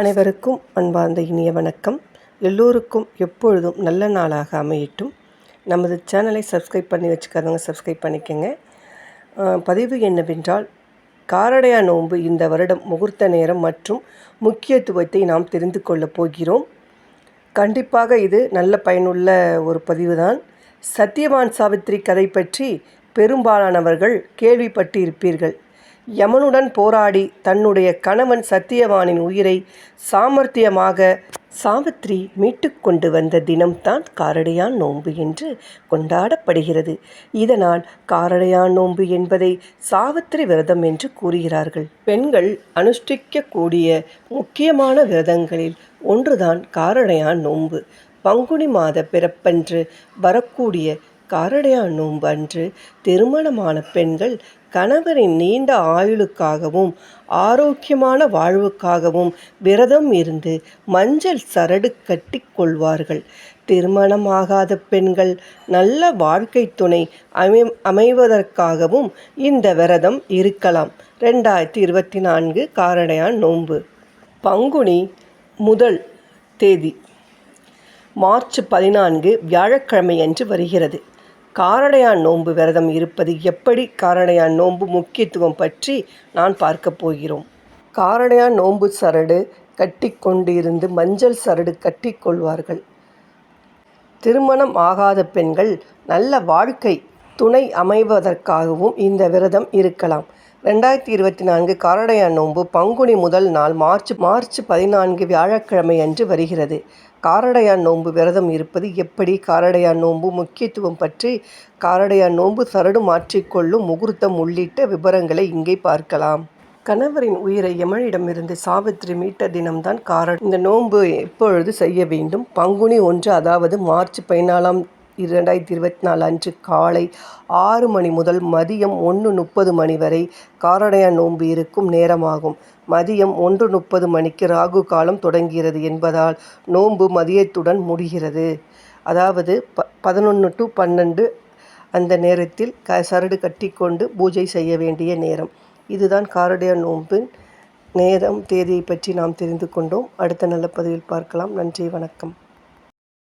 அனைவருக்கும் அன்பார்ந்த இனிய வணக்கம். எல்லோருக்கும் எப்பொழுதும் நல்ல நாளாக அமையட்டும். நமது சேனலை சப்ஸ்கிரைப் பண்ணி வச்சுக்காதவங்க சப்ஸ்கிரைப் பண்ணிக்கோங்க. பதிவு என்னவென்றால் காரடையா நோன்பு இந்த வருடம் முகூர்த்த நேரம் மற்றும் முக்கியத்துவத்தை நாம் தெரிந்து கொள்ளப் போகிறோம். கண்டிப்பாக இது நல்ல பயனுள்ள ஒரு பதிவு தான் சத்யவான் சாவித்ரி கதை பற்றி பெரும்பாலானவர்கள் கேள்விப்பட்டிருப்பீர்கள். யமனுடன் போராடி தன்னுடைய கணவன் சத்தியவானின் உயிரை சாமர்த்தியமாக சாவித்திரி மீட்டு கொண்டு வந்த தினம்தான் காரடையான் நோன்பு என்று கொண்டாடப்படுகிறது. இதனால் காரடையான் நோன்பு என்பதை சாவித்திரி விரதம் என்று கூறுகிறார்கள். பெண்கள் அனுஷ்டிக்கக்கூடிய முக்கியமான விரதங்களில் ஒன்றுதான் காரடையான் நோன்பு. பங்குனி மாத பிறப்பன்று வரக்கூடிய காரடையான் நோன்பன்று திருமணமான பெண்கள் கணவரின் நீண்ட ஆயுளுக்காகவும் ஆரோக்கியமான வாழ்வுக்காகவும் விரதம் இருந்து மஞ்சள் சரடு கட்டி கொள்வார்கள். திருமணமாகாத பெண்கள் நல்ல வாழ்க்கை துணை அமை அமைவதற்காகவும் இந்த விரதம் இருக்கலாம். ரெண்டாயிரத்தி இருபத்தி நான்கு காரடையான் நோன்பு. பங்குனி முதல் தேதி. மார்ச் பதினான்கு வியாழக்கிழமையன்று வருகிறது. காரடையான் நோன்பு விரதம் இருப்பது எப்படி காரடையான் நோன்பு முக்கியத்துவம் பற்றி நான் பார்க்க போகிறோம். காரடையான் நோன்பு சரடு கட்டி கொண்டிருந்து மஞ்சள் சரடு கட்டி கொள்வார்கள். திருமணம் ஆகாத பெண்கள் நல்ல வாழ்க்கை துணை அமைவதற்காகவும் இந்த விரதம் இருக்கலாம். ரெண்டாயிரத்தி இருபத்தி நான்கு காரடையான் நோன்பு பங்குனி முதல் நாள் மார்ச் மார்ச் பதினான்கு வியாழக்கிழமை அன்று வருகிறது. காரடையான் நோன்பு விரதம் இருப்பது எப்படி? காரடையான் நோன்பு முக்கியத்துவம் பற்றி காரடையான் நோன்பு சரடு மாற்றிக்கொள்ளும் முகூர்த்தம் உள்ளிட்ட விவரங்களை இங்கே பார்க்கலாம். கணவரின் உயிரை யமனிடமிருந்து சாவித்திரி மீட்ட தினம்தான் காரணம் இந்த நோன்பு எப்பொழுது செய்ய வேண்டும். பங்குனி ஒன்று அதாவது மார்ச் பதினாலாம் இரண்டாயிரத்தி இருபத்தி நாலு அன்று காலை ஆறு மணி முதல் மதியம் ஒன்று முப்பது மணி வரை காரடையான் நோன்பு இருக்கும் நேரமாகும். மதியம் ஒன்று முப்பது மணிக்கு ராகு காலம் தொடங்குகிறது என்பதால் நோன்பு மதியத்துடன் முடிகிறது. அதாவது ப பதினொன்று டு பன்னெண்டு அந்த நேரத்தில் க சரடு கட்டிக்கொண்டு பூஜை செய்ய வேண்டிய நேரம். இதுதான் காரடையான் நோன்பின் நேரம் தேதியை பற்றி நாம் தெரிந்து கொண்டோம். அடுத்த நல்ல பதிவில் பார்க்கலாம். நன்றி வணக்கம்.